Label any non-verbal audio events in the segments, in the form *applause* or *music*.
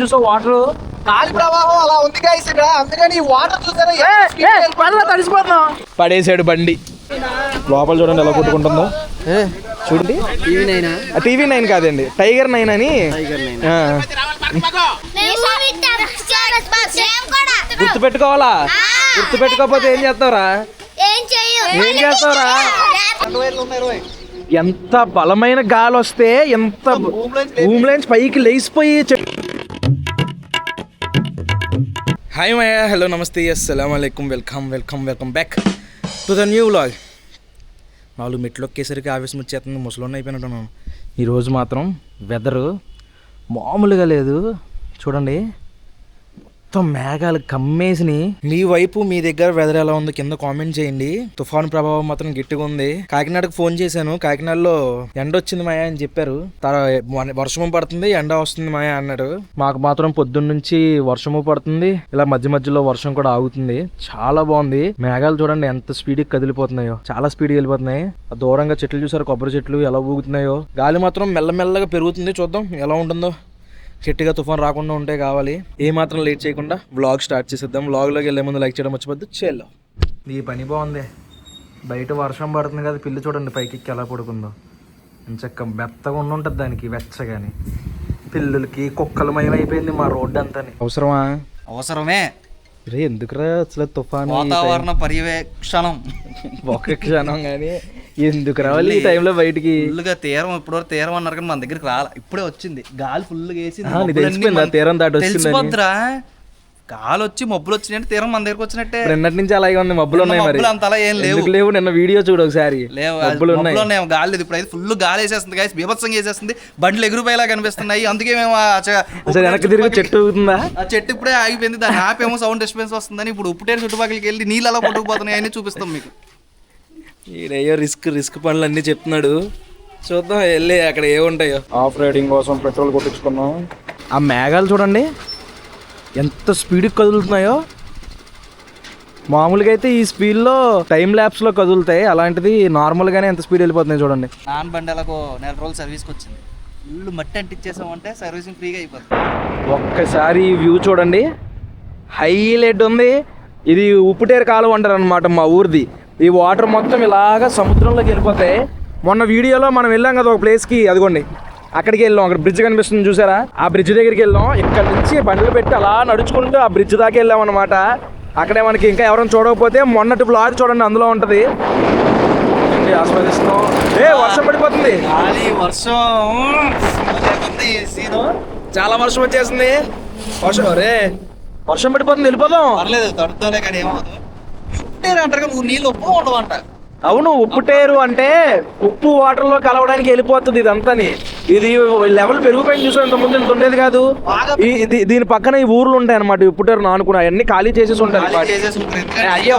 చూసా వాటర్ గాలి ప్రవాహం అలా ఉంది గైస్ ఇక్కడ. అందుకని ఈ వాటర్ చూసారా? తడిసిపోతున్నాం పడేసాడు బండి. లోపల చూడండి ఎలా కొట్టుకుంటుందో. చూడండి. TV nine? కాదండి. టైగర్ నైన్ అని. ఆ, గుర్తు పెట్టుకోవాలా గుర్తు పెట్టుకోకపోతే ఏం చేస్తావురా? ఏం చేస్తావురా ఎంత బలమైన గాలి వస్తే ఎంత భూమిలోంచి పైకి లేచిపోయి హాయ్ మయ హలో నమస్తే అస్సలం అయికం welcome welcome welcome back to the new vlog నాలుగు మెట్లు ఎక్కేసరికి ఆవేశం వచ్చేస్తుంది. ముసలోని అయిపోయినట్టున్నాను ఈరోజు మాత్రం వెదరు మామూలుగా లేదు. చూడండి. మొత్తం మేఘాలు కమ్మేసిని. మీ వైపు మీ దగ్గర వెదర్ ఎలా ఉందో కింద కామెంట్ చేయండి. తుఫాన్ ప్రభావం మాత్రం గట్టిగా ఉంది. కాకినాడకు ఫోన్ చేశాను. కాకినాడలో ఎండ వచ్చింది మాయా అని చెప్పారు. వర్షము పడుతుంది ఎండ వస్తుంది మాయా అన్నాడు. మాకు మాత్రం పొద్దున్న నుంచి వర్షము పడుతుంది. ఇలా మధ్య మధ్యలో వర్షం కూడా ఆగుతుంది. చాలా బాగుంది. మేఘాలు చూడండి ఎంత స్పీడ్ కదిలిపోతున్నాయో. చాలా స్పీడ్ వెళ్ళిపోతున్నాయి. ఆ దూరంగా చెట్లు చూసారు. కొబ్బరి చెట్లు ఎలా ఊగుతున్నాయో. గాలి మాత్రం మెల్లమెల్లగా పెరుగుతుంది. చూద్దాం ఎలా ఉంటుందో. గట్టిగా తుఫాన్ రాకుండా ఉంటే కావాలి. ఏ మాత్రం లేట్ చేయకుండా వ్లాగ్ స్టార్ట్ చేసేద్దాం. వ్లాగ్లోకి వెళ్ళే ముందు లైక్ చేయడం మర్చిపోద్దు. చేలో ఈ పని బాగుంది. బయట వర్షం పడుతుంది కదా పిల్లి చూడండి పైకి ఎక్కి ఎలా పడుకుందో. చక్క మెత్తగా ఉండి ఉంటుంది దానికి వెచ్చగాని. పిల్లులకి కుక్కల మయం అయిపోయింది మా రోడ్డు అంతా అవసరమా? అవసరమే. రే ఎందుకురా అసలు తుఫాను వాతావరణ పర్యవేక్షణం. ఒక్క క్షణం కానీ *laughs* ఎందుకు రావాలి ఈ టైంలో బయటికి? ఫుల్గా తీరం ఇప్పుడు వరకు తీరం అన్నారు కానీ మన దగ్గరికి రాల. ఇప్పుడే వచ్చింది. గాలి ఫుల్గా తెలిసిపోయిందా మన- తీరం దాటి వచ్చిందని? గాలి వచ్చి మబ్బులు వచ్చినాయంటే తీరం మన దగ్గరికి వచ్చినట్టే. నిన్నటి నుంచి అలాగే ఉంది మబ్బులు ఉన్నాయి మరి. అంత అలా ఏం లేవు. లేవు? నిన్న వీడియో చూడు ఒకసారి. లేవు మబ్బులు ఉన్నాయి. గాలి లేదు. ఇప్పుడు అయితే ఫుల్ గాలి వేసేస్తుంది గాయస్ బీభత్సంగా వేసేస్తుంది బండ్లు ఎగురుపోయేలా కనిపిస్తున్నాయి. అందుకే మేము వెనక్కి తిరిగి చెట్టు ఊగుతుందా? ఆ చెట్టు ఇప్పుడే ఆగిపోయింది. దాన్ని ఆపేమో సౌండ్ డిస్టర్బెన్స్ వస్తుందని ఇప్పుడు ఉప్పుటేరు చుట్టుపక్కలకి వెళ్ళి నీళ్ళు అలా పట్టుకుపోతున్నాయి అని చూపిస్తాం మీకు. ఈడయ్యో రిస్క్ రిస్క్ పనులు అన్ని చెప్తున్నాడు. చూద్దాం వెళ్ళి అక్కడ ఏముంటాయో. ఆఫ్ రైడింగ్ కోసం పెట్రోల్ కొట్టించుకున్నాం. ఆ మేఘాలు చూడండి. ఎంత స్పీడ్కి కదులుతున్నాయో? మామూలుగా అయితే ఈ స్పీడ్లో టైం ల్యాబ్స్లో కదులుతాయి. అలాంటిది నార్మల్గానే ఎంత స్పీడ్ వెళ్ళిపోతున్నాయి చూడంండి. నాన్ బండి ఎలాగో నెల రోజులు సర్వీస్కి వచ్చింది. ఫుల్ మట్టి అంటించేసామంటే సర్వీసింగ్ ఫ్రీగా అయిపోతుంది. ఒక్కసారి ఈ వ్యూ చూడండి. హైలైట్ ఉంది. ఇది ఉప్పుటేరు కాలువ అంటారు అనమాట మా ఊరిది. ఈ వాటర్ మొత్తం ఇలాగా సముద్రంలోకి వెళ్ళిపోతాయి మొన్న వీడియోలో మనం వెళ్ళాం కదా ఒక ప్లేస్కి అదిగోండి. అక్కడికి వెళ్ళాం. అక్కడ బ్రిడ్జ్ కనిపిస్తుంది చూసారా? ఆ బ్రిడ్జ్ దగ్గరికి వెళ్ళాం. ఇక్కడ నుంచి బండ్లు పెట్టి అలా నడుచుకుంటూ ఆ బ్రిడ్జ్ దాకా వెళ్ళాం అనమాట అక్కడే మనకి ఇంకా ఎవరైనా చూడకపోతే మొన్నటి బ్లాగ్ చూడండి అందులో ఉంటుంది. ఏ వర్షం పడిపోతుంది. వర్షం. చాలా వర్షం వచ్చేసింది. వర్షం రే వర్షం పడిపోతుంది వెళ్ళిపోదాం. పర్లేదు తడుతాలే కానీ ఏమవుతుంది అంటారు నువ్వు నీళ్ళు ఉప్పు ఉండవంట అవును ఉప్పుటేరు అంటే ఉప్పు వాటర్లో కలవడానికి వెళ్ళిపోతుంది ఇదంతాని. ఇది లెవెల్ పెరిగిపోయింది చూసాం ఇంత ముందు ఇంత ఉండేది కాదు. ఈ- ఇది- దీని పక్కన ఈ ఊర్లు ఉంటాయి అనమాట ఉప్పుటేరు నానుకున్నా అవన్నీ ఖాళీ చేసేసి ఉంటాయి అయ్యో,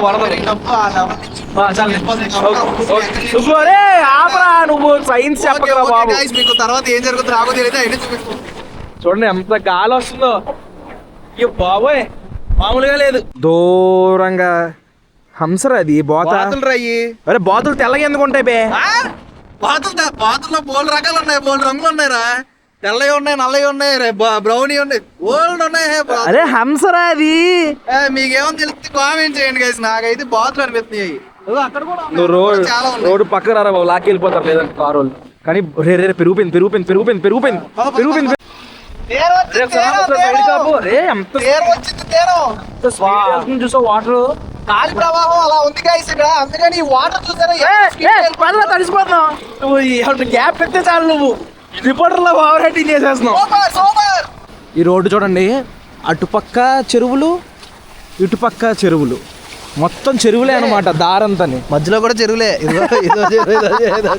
నువ్వు అరే ఆపరా నువ్వు సైన్స్ ఓకే, బాబు? మీకు తర్వాత ఏం జరుగుతుందో రాబో తెలియదు చూడండి ఎంత గాలి వస్తుందో. అయ్యో బాబోయ్. మామూలుగా లేదు. దూరంగా హంసరా అది? బోత? బాతులు రాయి అరే బాతులు తెల్లగా ఎందుకు ఉంటాయి బే? బాతులు బాతుల్లో బోల్ రకాలు ఉన్నాయి బోల్ రంగులు ఉన్నాయిరా. తెల్లవి ఉన్నాయి నల్లవి ఉన్నాయి రే బ్రౌనీ ఉన్నాయి ఓల్డ్ ఉన్నాయి హే, అరే హంసరా అది? ఏ, మీకేమో తెలిస్తే కామెంట్ చేయండి గైస్ నాకైతే బాతులు అనిపిస్తున్నాయి. అక్కడ కూడా ఉన్నాయి. నువ్వు రోడ్ చాలా ఉన్నాయి. రోడ్డు పక్కన రారా బాబు? లాక్కి వెళ్ళిపోతారు లేదంటే కారు వాళ్ళు. కానీ రే రే రే, పెరిగిపోయింది పెరిగిపోయింది పెరిగిపోయింది పెరిగిపోయింది పెరిగిపోయింది తేరు వచ్చింది, రే, ఒకసారి తేరు, ఒకసారి సైడ్ తేరు. కాపు. రే, ఎంత తేరు వచ్చింది తేరు. స్పీడ్ వెళ్తుంది చూసా వాటర్? గాలి ప్రవాహం అలా ఉంది గైస్ ఇక్కడ. అందుకని ఈ వాటర్ చూసారా? తడిసిపోతున్నావు. నువ్వు గ్యాప్ పెడితే చాలు నువ్వు. రిపోర్టర్లో ఓవర్ హెట్టింగ్ చేసేస్తున్నావు. ఈ రోడ్డు చూడండి అటుపక్క చెరువులు ఇటుపక్క చెరువులు. మొత్తం చెరువులే అనమాట దారంతని. మధ్యలో కూడా చెరువులే. ఇదో ఇదో చెరువు ఇదో చెరువు, ఇదో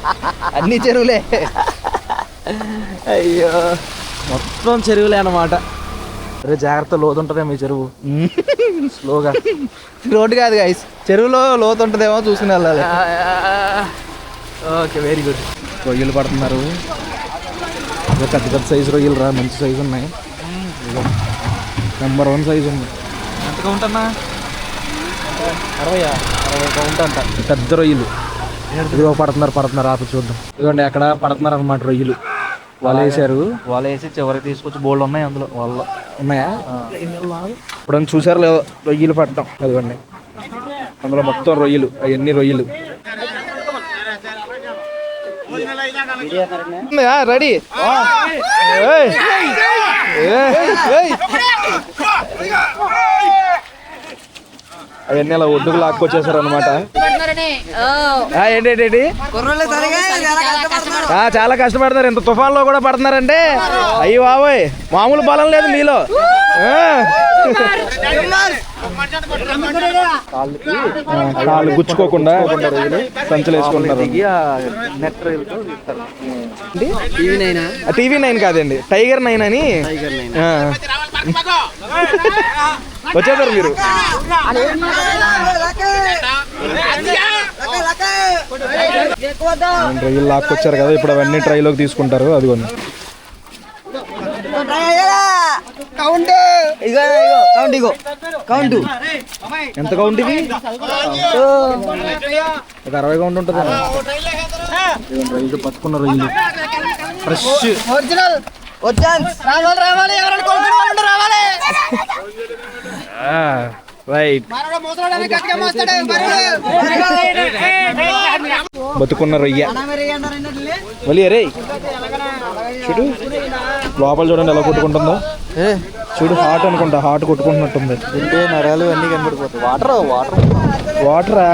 అన్ని చెరువులే. అయ్యో. మొత్తం చెరువులే అనమాట అరే జాగ్రత్త లోతుంటదే మీ చెరువు. స్లోగా. రోడ్డు కాదు గైస్ చెరువులో లోతు ఉంటుందేమో చూసుకుని వెళ్ళాలి. ఓకే వెరీ గుడ్ రొయ్యలు పడుతున్నారు. పెద్ద పెద్ద సైజు రొయ్యలు రా మంచి సైజు ఉన్నాయి. నెంబర్ వన్ సైజు ఉంది. ఎంతగా ఉంటున్నా అరవై అరవై కౌంట్ అంట. పెద్ద రొయ్యలు. ఇదిగో పడుతున్నారు పడుతున్నారు ఆపి చూద్దాం. ఇదిగోండి అక్కడ పడుతున్నారు అనమాట రొయ్యలు. వాళ్ళు వేసారు వాళ్ళు వేసి చివరికి తీసుకొచ్చి బోల్డ్ ఉన్నాయి అందులో. వాళ్ళు ఉన్నాయా? ఇప్పుడు చూసారు లేదో రొయ్యలు పట్టడం అదిగోండి. అందులో మొత్తం రొయ్యలు అవన్నీ రొయ్యలు. రెడీ. అవన్నీ అలా ఒడ్డుకు లాక్కొచ్చేసారు అనమాట ఏంటేంటి ఆ, చాలా కష్టపడతారు. ఇంత తుఫాన్లో కూడా పడుతున్నారంటే? అయ్యి బాబోయ్ మామూలు బలం లేదు మీలో కాళ్ళు గుచ్చుకోకుండా సంచులు వేసుకుంటారు టీవీ నైన్? కాదండి. టైగర్ నైన్ అని. వచ్చేసారు మీరు. రొయ్యలు లాక్కొచ్చారు కదా ఇప్పుడు అవన్నీ ట్రైలోకి తీసుకుంటారు అదిగోండి. కౌంట్ ఇగో ఇగో కౌంట్ ఇగో. కౌంట్ ఎంత కౌంట్ ఇది? ఒక అరవై కౌంట్ ఉంటుంది రొయ్యలు పట్టుకున్న రొయ్యలు ఫ్రెష్ ఒరిజినల్ రావాలి రావాలి ఎవరైనా రావాలి. రైట్. బతుకున్న రొయ్య. మళ్ళీ అరే చూడు. లోపల చూడండి ఎలా కొట్టుకుంటుందో. చూడు హాట్ అనుకుంటా హాట్ కొట్టుకుంటున్నట్టుంది. తింటే నరాలు అన్నీ కనబడిపోతాయి. వాటర్ వాటర్ వాటరా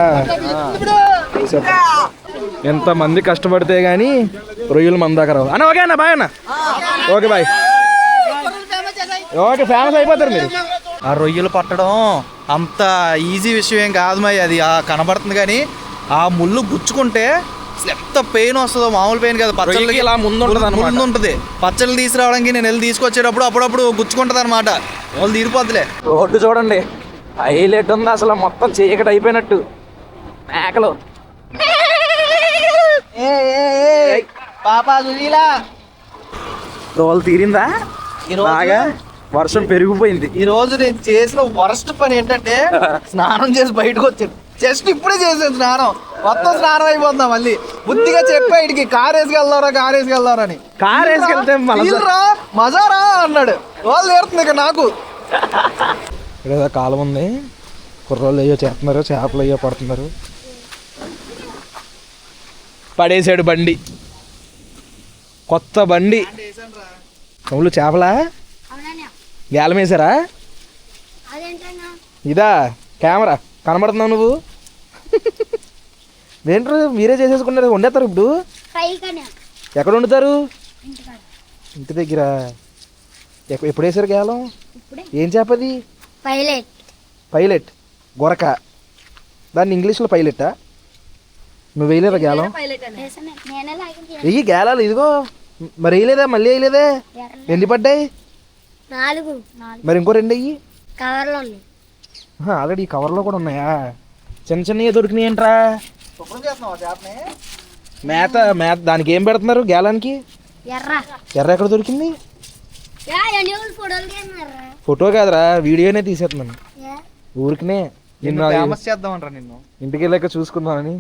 ఎంత మంది కష్టపడితే గానీ రొయ్యలు మన దగ్గర రావు. అన్న ఓకే అన్న బాయ్ అన్న. Okay bye. ఓకే ఫేమస్ అయిపోతారు మీరు. ఆ రొయ్యలు పట్టడం అంత ఈజీ విషయం ఏం కాదు మరి అది ఆ కనబడుతుంది కానీ ఆ ముళ్ళు గుచ్చుకుంటే అసలు ఎంత పెయిన్ వస్తుందో మామూలు పెయిన్ కాదు. పచ్చళ్ళకి ఇలా ముందు ఉంటది అన్నమాట. ముందు ఉంటుంది పచ్చళ్ళు తీసుకురావడానికి నేను వెళ్ళి తీసుకొచ్చేటప్పుడు అప్పుడప్పుడు గుచ్చుకుంటుంది అనమాట వాళ్ళు తీరిపోద్దులే. రోడ్డు చూడండి. హైలైట్ ఉంది అసలు మొత్తం చీకటి అయిపోయినట్టు. మేకలు. ఏ ఏ ఏ. పాపా సుశీలా. రోల్ తీరిందా? బాగా వర్షం పెరిగిపోయింది. ఈ రోజు నేను చేసిన వరస్ట్ పని ఏంటంటే *laughs* స్నానం చేసి బయటకు వచ్చాను. జస్ట్ ఇప్పుడే చేసాను స్నానం. మొత్తం స్నానం అయిపోతుందా మళ్ళీ. బుద్ధిగా చెప్పా ఇడికి కార్ వేసుకెళ్దారా కార్ వేసుకెళ్దారా అని. కార్ వేసుకెళ్తే మజారా అన్నాడు. వాళ్ళు నేర్తుంది ఇక నాకు. ఇక్కడ ఏదో కాలం ఉంది. కుర్రోళ్ళు అయ్యో చేస్తున్నారు చేపలు అయ్యో పడుతున్నారు. పడేసాడు బండి. కొత్త బండి. కవులు చేపలా? గేలం వేసారా? ఇదా కెమెరా. కనబడుతున్నావు నువ్వు? ఏంట్రు మీరే చేసేసుకున్నారు వండేస్తారు ఇప్పుడు? ఫ్రై కానీ ఎక్కడ వండుతారు? ఇంటి దగ్గర. ఎప్పుడు వేసారు గేలం ఇప్పుడే. ఏం చేపది పైలట్. పైలట్. గొరక. దాన్ని ఇంగ్లీష్లో పైలెట్టా నువ్వు వేయలేదా గేలం వెయ్యి గేలాలు ఇదిగో. మరి వేయలేదా? మళ్ళీ వేయలేదే? ఎన్ని పడ్డాయి? నాలుగు. నాలుగు. మరి ఇంకో రెండు అయ్యి కవర్లో ఉన్నాయి. ఆల్రెడీ ఈ కవర్లో కూడా ఉన్నాయా? చిన్న చిన్నవి దొరికినాయి ఏంట్రా మేత మేత దానికి ఏం పెడుతున్నారు గేలానికి? ఎర్ర. ఎర్ర ఎక్కడ దొరికింది? ఫోటో కాదురా వీడియోనే తీసేస్తున్నాను. ఊరికనే నిన్ను ఫేమస్ చేద్దామంటారా నిన్ను. ఇంటికి వెళ్ళాక చూసుకుందామని.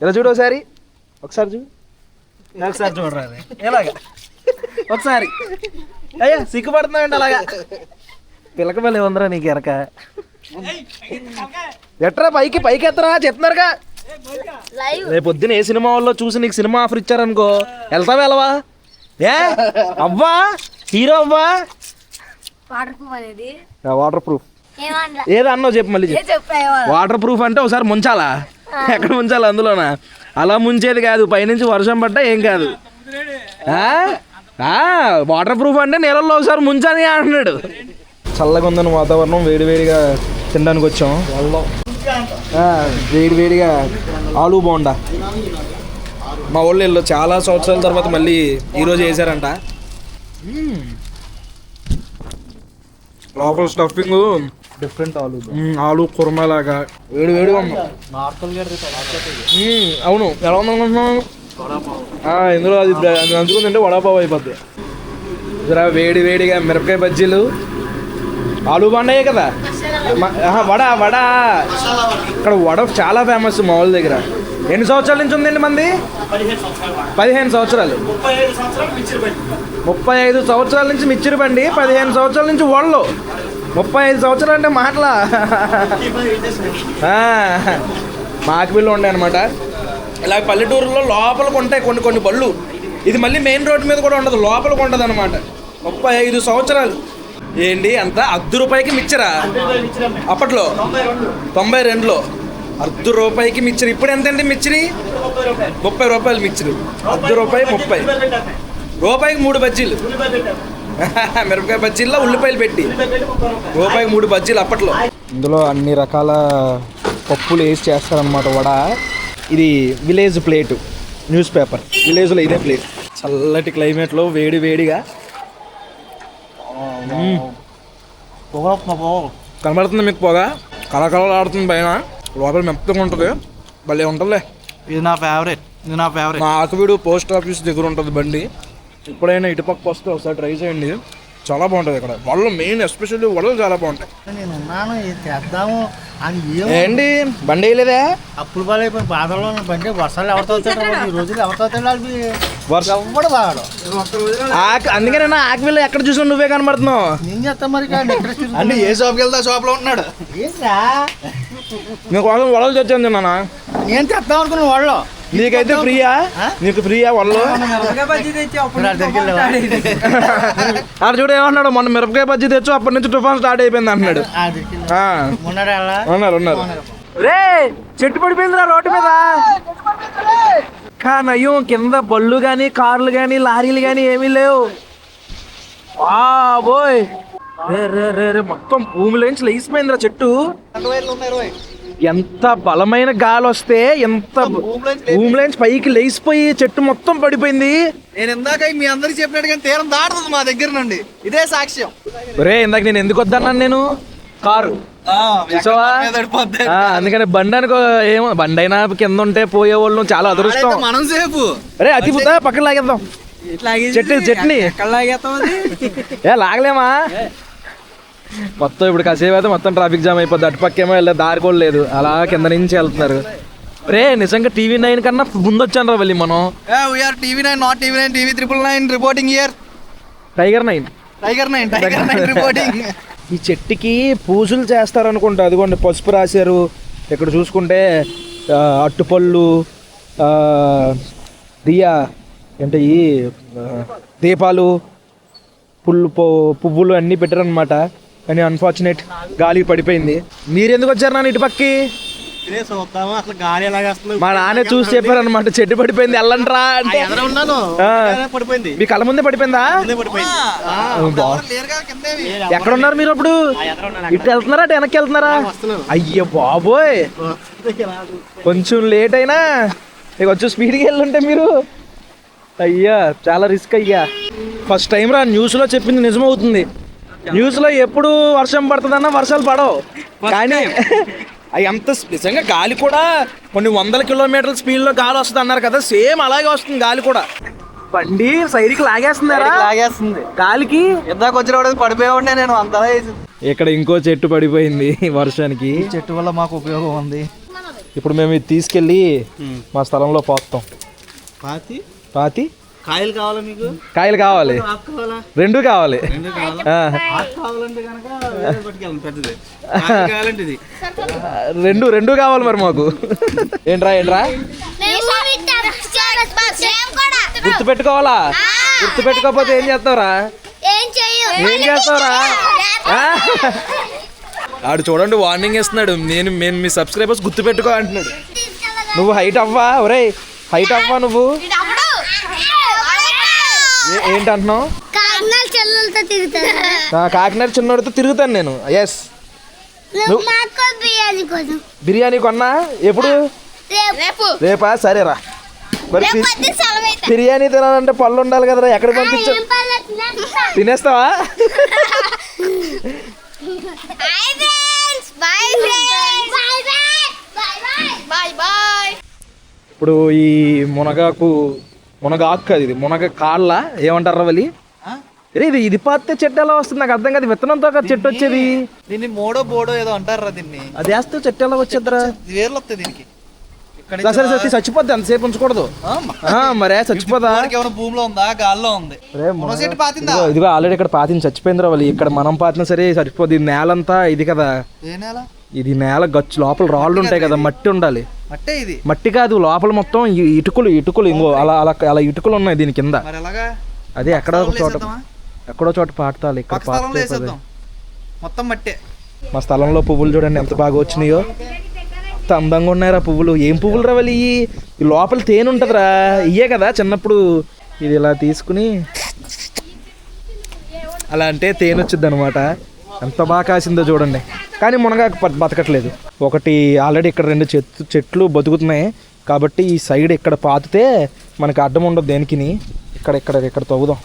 ఇలా చూడు ఒకసారి? ఒకసారి చూడు. ఒకసారి చూడరా ఎలాగా? ఒకసారి. అయ్యా సిగ్గుపడుతున్నాయండి అలాగా? పిలక బలి ఉందిరా నీకు ఎరక ఎట్రా పైకి పైకి ఎత్తరా చెప్తున్నారుగా. లైవ్ రేపు పొద్దున ఏ సినిమా వాళ్ళు చూసి నీకు సినిమా ఆఫర్ ఇచ్చారనుకో వెళ్తావా వెళ్ళవా ఏ? అవ్వా? హీరో అవ్వా? వాటర్ ప్రూఫ్ అనేది. Waterproof. ఏమన్నా? ఏదో అన్నావు చెప్పు మళ్ళీ వాటర్ ప్రూఫ్ అంటే ఒకసారి ముంచాలా. ఎక్కడ ముంచాలి అందులోనా? అలా ముంచేది కాదు పైనుంచి వర్షం పడ్డా ఏం కాదు. ఆ? ఆ, వాటర్ ప్రూఫ్ అంటే నీళ్ళల్లో ఒకసారి ముంచని అంటున్నాడు చల్లగా ఉందని వాతావరణం వేడి వేడిగా తినడానికి వచ్చాం. ఆ, వేడి వేడిగా ఆలు బోండా. మా వాళ్ళు వీళ్ళు చాలా సంవత్సరాల తర్వాత మళ్ళీ ఈరోజు వేసారంట. లోపల స్టఫింగ్ డిఫరెంట్ ఆలు ఆలు కుర్మా లాగా వేడి వేడిగా ఉంది. అవును. ఎలా ఉంది అనుకుంటున్నావు? ఆ, ఇందులో అది బ్ర- అది నంచుకుందంటే వడాపావు అయిపోద్ది. జరా వేడి వేడిగా మిరపకాయ బజ్జీలు ఆలు బండయే కదా? వడ వడ. ఇక్కడ వడ చాలా ఫేమస్ మా వాళ్ళ దగ్గర. ఎన్ని సంవత్సరాల నుంచి ఉందండి మంది? పదిహేను సంవత్సరాలు ముప్పై ఐదు సంవత్సరాల నుంచి మిచ్చిరి బండి పదిహేను సంవత్సరాల నుంచి ఒళ్ళు ముప్పై ఐదు సంవత్సరాలు అంటే మాటలా? మాకు బిల్లు ఉండే అనమాట ఇలా పల్లెటూరులో లోపలికి ఉంటాయి కొన్ని కొన్ని బళ్ళు. ఇది మళ్ళీ మెయిన్ రోడ్డు మీద కూడా ఉండదు. లోపలికి ఉండదు అనమాట ముప్పై ఐదు సంవత్సరాలు. ఏంటి అంత అర్ధ రూపాయికి మిచ్చరా? అప్పట్లో? తొంభై రెండులో. అర్ధ రూపాయికి మిచ్చరు ఇప్పుడు ఎంత అండి మిచ్చిరి ముప్పై రూపాయలు. మిచ్చరు అర్ధ రూపాయి ముప్పై. రూపాయికి మూడు బజ్జీలు. *laughs* మిరపకాయ బజ్జీల్లో ఉల్లిపాయలు పెట్టి. రూపాయికి మూడు బజ్జీలు అప్పట్లో. ఇందులో అన్ని రకాల పప్పులు వేసి చేస్తారనమాట వడ. ఇది విలేజ్ ప్లేట్ న్యూస్ పేపర్. విలేజ్లో ఇదే ప్లేట్. చల్లటి క్లైమేట్లో వేడి వేడిగా మ్మ్. కనబడుతుంది మీకు పొగ? కలకలలు ఆడుతుంది పైన లోపల మెత్తగా ఉంటుంది. భలే ఉంటుందిలే. ఇది నా ఫేవరెట్ ఇది నా ఫేవరెట్ మా ఆకువీడు పోస్ట్ ఆఫీస్ దగ్గర ఉంటుంది బండి. ఎప్పుడైనా ఇటుపక్క వస్తే ఒకసారి ట్రై చేయండి. చాలా బాగుంటుంది ఇక్కడ. వడలు మెయిన్ ఎస్పెషల్లీ వడలు చాలా బాగుంటాయి. నేను ఉన్నాను ఇది చేద్దాము ఏంటి? బండి వేయలేదా? అప్పుడు బాగాలేకపోయిన బాధల్లో ఉన్న బండి వర్షాలు ఎవరితో ఈ రోజులు ఎవరితో వర్ష ఎవ్వడు బాగాడు ఆకు అందుకనే ఆకువీళ్ళు ఎక్కడ చూసినా నువ్వే కనబడుతున్నావు. నేను చేస్తాం మరి అంటే ఏ షాప్కి వెళ్తా షాప్లో ఉంటున్నాడు. ఏంట్రా? నీకు కోసం వడలు తెచ్చాను నాన్న నేను తెద్దాం అనుకున్న వాళ్ళు నీకైతే ఫ్రీయా నీకు ఫ్రీయా వడలు ఆడ చూడు ఏమన్నాడు మొన్న మిరపకాయ బజ్జీ తెచ్చు అప్పటి నుంచి తుఫాన్ స్టార్ట్ అయిపోయింది అలా? ఉన్నారు ఉన్నారు. రే చెట్టు పడిపోయిందిరా రోడ్డు మీద. కానయ్యం కింద బళ్ళు కానీ కార్లు కానీ లారీలు కానీ ఏమీ లేవు. బాబోయ్. రే రే రే రే మొత్తం భూమిలోంచి లేచిపోయిందిరా చెట్టు. ఎంత బలమైన గాలి వస్తే ఎంత భూమిలోంచి పైకి లేచిపోయి చెట్టు మొత్తం పడిపోయింది. నేను ఇందాక మీ అందరికి చెప్పినట్టు కానీ తీరం దాటుతుంది మా దగ్గర నుండి. ఇదే సాక్ష్యం. రే ఇందాక నేను ఎందుకు వద్దన్నాను నేను? కారు. అందుకని బండి అనుకో ఏమో బండి అయినా కింద ఉంటే పోయే వాళ్ళు చాలా అదృష్టం. మనం సేపు. రే అతి పక్కన లాగేద్దాం. చెట్టు చట్నీ ఏ లాగలేమా? మొత్తం ఇప్పుడు కాసేపు అయితే మొత్తం ట్రాఫిక్ జామ్ అయిపోద్ది. అటు పక్కేమో వెళ్ళే దారి కూడా లేదు. అలా కింద నుంచి వెళ్తున్నారు. రే నిజంగా టీవీ నైన్ కన్నా ముందు వచ్చాను రా వెళ్ళి మనం VR TV nine not TV nine TV triple nine reporting here tiger nine tiger nine tiger nine reporting ఈ చెట్టుకి పూజలు చేస్తారు అనుకుంటా అదిగోండి పసుపు రాశారు. ఇక్కడ చూసుకుంటే అట్టుపళ్ళు దియా అంటే ఈ దీపాలు పుల్లు పువ్వులు అన్నీ పెట్టారనమాట కానీ అన్ఫార్చునేట్ గాలి పడిపోయింది. మీరు ఎందుకు వచ్చారు నాన్న ఇటు పక్కి? చూద్దాము అసలు గాలి ఎలాగేస్తుంది మా నాన్న చూసి చెప్పారనమాట చెట్టు పడిపోయింది వెళ్ళంట్రా అంటే. పడిపోయింది. మీ కళ్ళ ముందే పడిపోయిందా? ఎక్కడ ఉన్నారు మీరు అప్పుడు? ఇటు వెళ్తున్నారా అటు వెనక్కి వెళ్తున్నారా? అయ్యో బాబోయ్. కొంచెం లేట్ అయినా ఇక కొంచెం స్పీడ్కి వెళ్ళుంటే మీరు. అయ్యా చాలా రిస్క్ అయ్యా. ఫస్ట్ టైం రా న్యూస్లో చెప్పింది నిజమవుతుంది. న్యూస్లో ఎప్పుడు వర్షం పడుతుందన్నా వర్షాలు పడవు. కానీ *laughs* అవి అంత నిజంగా గాలి కూడా కొన్ని వందల కిలోమీటర్ల స్పీడ్లో గాలి వస్తుంది అన్నారు కదా సేమ్ అలాగే వస్తుంది గాలి కూడా. బండి సైడ్కి లాగేస్తుందారా? లాగేస్తుంది. గాలికి? ఇందాక వచ్చిన వాడు పడిపోయి ఉండే నేను అంత ఇక్కడ ఇంకో చెట్టు పడిపోయింది *laughs* వర్షానికి. చెట్టు వల్ల మాకు ఉపయోగం ఉంది. ఇప్పుడు మేము ఇది తీసుకెళ్ళి మా స్థలంలో పోస్తాం. పాతి? పాతి? కాయలు కావాలా మీకు? కాయలు కావాలి. రెండు కావాలి. రెండు రెండు కావాలి మరి మాకు. ఏంట్రా ఏంట్రా? గుర్తు పెట్టుకోవాలా గుర్తు పెట్టుకోకపోతే ఏం చేస్తావురా ఏం చేస్తావురా? ఆడు చూడండి వార్నింగ్ ఇస్తున్నాడు. నేను నేను మీ సబ్స్క్రైబర్స్ గుర్తు పెట్టుకో అంటున్నాడు. నువ్వు హైట్ అవ్వా? ఒరేయ్ హైట్ అవ్వా నువ్వు? ఏ- ఏంటి అంటున్నావు కాకినాడ చెల్లెలతో తిరుగుతాను ఆ, కాకినాడ చిన్నోడితో తిరుగుతాను నేను ఎస్ బిర్యానీ కొన్నా ఎప్పుడు రేపు రేపా సరేరా మరి. బిర్యానీ తినాలంటే పళ్ళు ఉండాలి కదరా ఎక్కడ పంపించు. తినేస్తావా Bye, friends. Bye, friends. Bye, bye. Bye, bye. Bye, bye. ఇప్పుడు ఈ మునగాకు మునగాకు కాదు ఇది. మునగ కాళ్ళ ఏమంటారు వలి రే ఇది ఇది పాతే చెట్టు ఎలా వస్తుంది? నాకు అర్థం కాదు. విత్తనంతో కదా చెట్టు వచ్చేది. దీన్ని మోడో బోడో ఏదో అంటారా దీన్ని. అది వేస్తే చెట్టు ఎలా వచ్చేద్దరా వేర్లు వస్తాయి దీనికి. సరే సరే చచ్చిపోద్ది. అంతసేపు ఉంచకూడదు. మరే చచ్చిపోదా? భూమిలో ఉందా? గాల్లో ఉంది. మునగ ఇదిగో ఆల్రెడీ ఇక్కడ పాతింది చచ్చిపోయింది వాళ్ళు ఇక్కడ మనం పాతినా సరే చచ్చిపోద్ది. నేలంతా ఇది కదా. ఇది నేల గచ్చు. లోపల రాళ్ళు ఉంటాయి కదా మట్టి ఉండాలి. ఇది. మట్టి కాదు లోపల మొత్తం ఇటుకలు ఇటుకలు ఇంకో అలా అలా అలా ఇటుకలు ఉన్నాయి దీని కింద. అదే ఎక్కడో ఒక చోట? ఎక్కడో చోట పాతాలి ఇక్కడ. వేసేద్దాం. మొత్తం మట్టే. మా స్థలంలో పువ్వులు చూడండి ఎంత బాగా వచ్చినాయో. ఎంత అందంగా ఉన్నాయిరా పువ్వులు. ఏం పువ్వులు రావాలి ఈ లోపల తేనె ఉంటుందిరా. ఇయ్యే కదా చిన్నప్పుడు. ఇది ఇలా తీసుకుని అలా అంటే తేనె వచ్చింది అనమాట ఎంత బాగా కాసిందో చూడండి. కానీ మునగాకు బతకట్లేదు. ఒకటి ఆల్రెడీ ఇక్కడ రెండు చెట్లు చెట్లు బతుకుతున్నాయి. కాబట్టి ఈ సైడ్ ఇక్కడ పాతితే మనకి అడ్డం ఉండదు దేనికిని. ఇక్కడ ఇక్కడ ఇక్కడ తవ్వుదాం.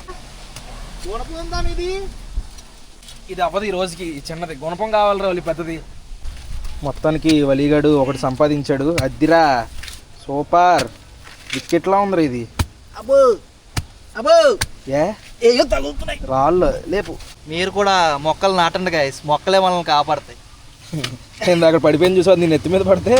ఇది? అవ్వదు ఈ రోజుకి ఈ చిన్నది. గుణపం కావాలి రావాలి పెద్దది. మొత్తానికి వలిగాడు ఒకటి సంపాదించాడు. అద్దిరా. సూపర్. బిస్కెట్లా ఉందిరా ఇది? అబ్బో. అబ్బో. ఏ? ఏయో తగులుతున్నాయి. రాళ్ళు. లేపు. మీరు కూడా మొక్కలు నాటండి గాయస్ మొక్కలే మనల్ని కాపాడతాయి. నేను అక్కడ పడిపోయిన చూసా నేను ఎత్తి మీద పడితే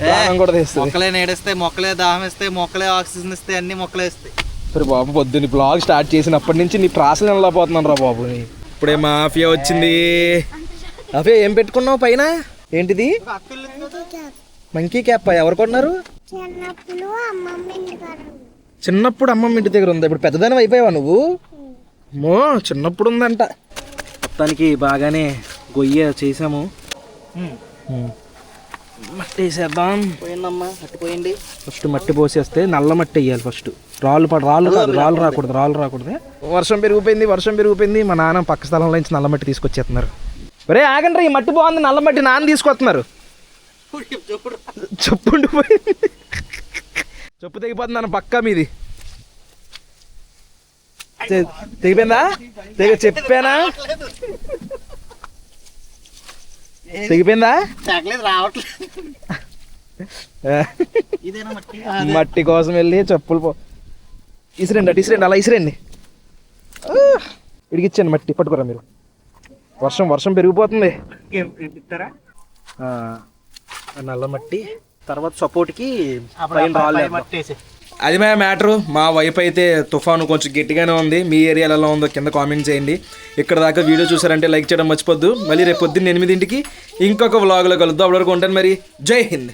ప్రాణం కూడా తీస్తుంది. మొక్కలే నేడేస్తాయి మొక్కలే దాహం ఇస్తాయి మొక్కలే ఆక్సిజన్ ఇస్తాయి అన్ని మొక్కలే ఇస్తాయి సరే బాబు పొద్దున్న బ్లాగ్ స్టార్ట్ చేసినప్పటి నుంచి నీ ప్రాసలు వెళ్ళకపోతున్నాను రా బాబు. ఇప్పుడే మాఫియా వచ్చింది. మాఫియా ఏం పెట్టుకున్నావు పైన? ఏంటిది? మంకీ క్యాప్ ఎవరు కొన్నారు చిన్నప్పుడు అమ్మమ్మ ఇంటికాడ చిన్నప్పుడు అమ్మమ్మ ఇంటి దగ్గర ఉంది? ఇప్పుడు పెద్దదాని అయిపోయావా నువ్వు? మో చిన్నప్పుడు ఉందంట. మొత్తానికి బాగానే గొయ్య చేసాము. మట్టి వేసేద్దాం. పోయిందమ్మా అట్టిపోయింది ఫస్ట్ మట్టి పోసేస్తే నల్ల మట్టి వేయాలి ఫస్ట్. రాళ్ళు పడ రాళ్ళు కాదు రాళ్ళు రాకూడదు రాళ్ళు రాకూడదు. వర్షం పెరిగిపోయింది వర్షం పెరిగిపోయింది మా నాన్న పక్క స్థలంలో నుంచి నల్ల మట్టి తీసుకొచ్చేస్తున్నారు. ఒరే ఆగండి ఈ మట్టి బాగుంది నల్ల మట్టి నాన్న తీసుకొస్తున్నారు. చెప్పు ఉండిపోయింది చెప్పు తెగిపోతుంది నాన్న పక్కా మీది. తెగిపోయిందా? తెగ చెప్పానా? తెగిపోయిందా? తగ్గలేదు రావట్లేదు. మట్టి? మట్టి కోసం వెళ్ళి చెప్పులు పో ఇసిరండి అటు ఇసిరండి అలా ఇసిరండి. ఇడిగిచ్చాను మట్టి పట్టుకోరా మీరు. వర్షం వర్షం పెరిగిపోతుంది. నల్ల మట్టి. తర్వాత సపోర్ట్కి పైన రాళ్ళు వేద్దాం. అది మా మ్యాటరు. మా వైపు అయితే తుఫాను కొంచెం గట్టిగానే ఉంది. మీ ఏరియాలో ఎలా ఉందో కింద కామెంట్ చేయండి. ఇక్కడ దాకా వీడియో చూసారంటే లైక్ చేయడం మర్చిపోద్దు. మళ్ళీ రేపు పొద్దున్న ఎనిమిదింటికి ఇంకొక వ్లాగ్లో కలుద్దాం. అప్పటివరకు ఉంటాను మరి. జై హింద్.